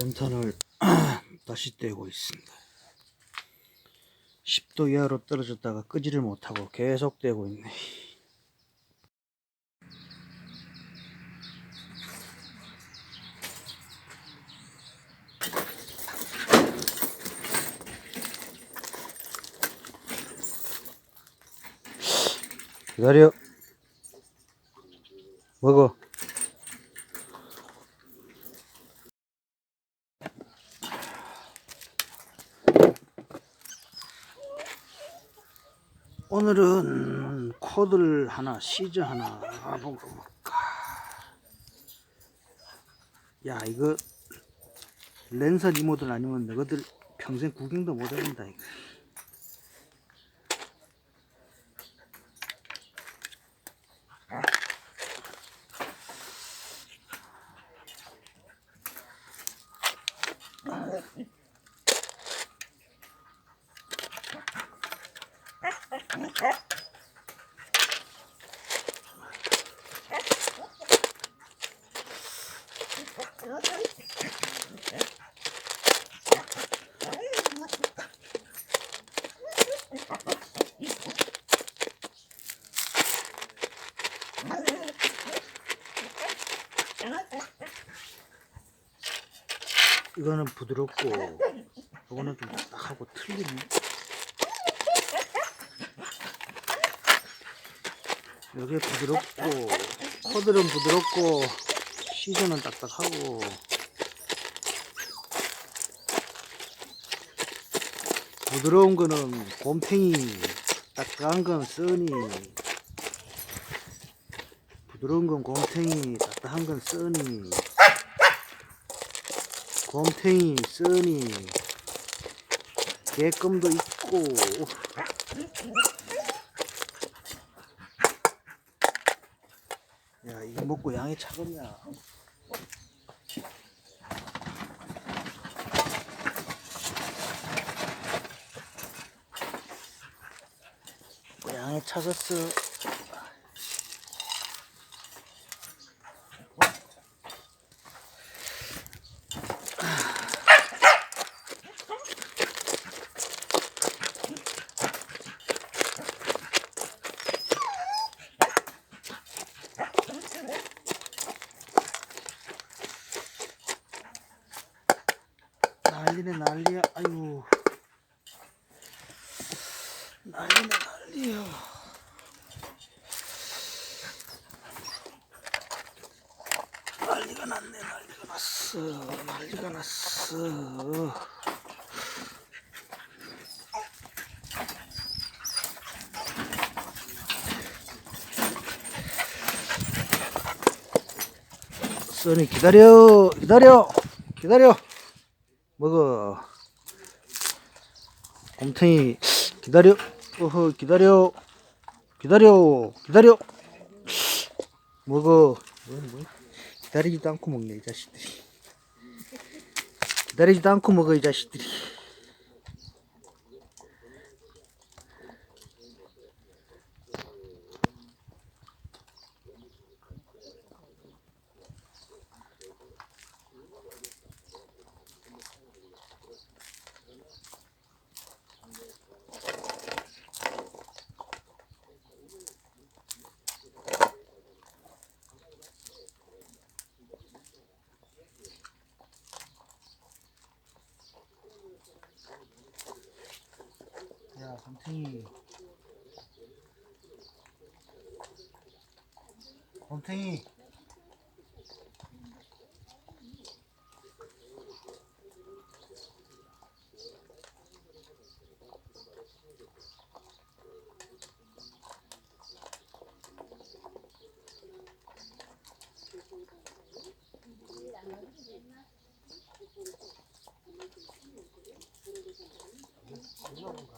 연탄을 다시 떼고 있습니다. 10도 이하로 떨어졌다가 끄지를 못하고 계속 떼고 있네. 기다려. 먹어. 오늘은 코드를 하나 시즈 하나 먹어볼까 야 이거 랜선 이모들 아니면 너희들 평생 구경도 못 해본다 이거 이거는 부드럽고 이거는 좀 딱딱하고 틀리네 여기 부드럽고 코들은 부드럽고 시즈는 딱딱하고. 부드러운 거는 곰탱이 딱딱한 건 써니. 부드러운 건 곰탱이 딱딱한 건 써니. 곰탱이 써니. 개껌도 있고 야 이거 먹고 양이 차겠냐? 뭐 양이 차겠어 난리야. 아이고. 난리네 난리야. 난리가 났네 난리가 났어 난리가 났어. 써니 기다려 기다려 기다려 먹어 곰탱이 기다려 어허 기다려 기다려 기다려. 먹어 뭐, 뭐. 기다리지도 않고 먹네 이 자식들이. 기다리지도 않고 먹어 이 자식들이 음. 곰탱이 음.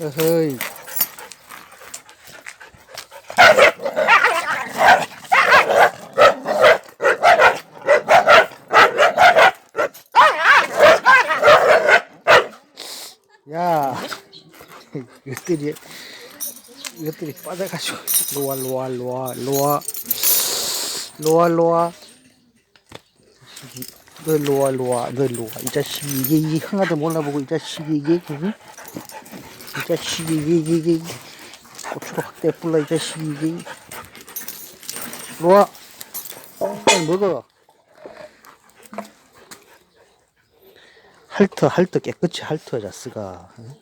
어허이. 야, 이것들이, 이것들이 빠져가지고, 로아, 로아, 로아, 로아, 로아, 로아. 너 로아, 로아, 너 로아. 이 자식이, 이게, 이게 하나도 몰라보고, 이 자식이, 이게, 응? 이 자식이 이게 이게 고추로 확대 불러 이 자식이 이게 로아 빨리 먹어. 핥어 핥어. 깨끗이 핥어 자스가. 응?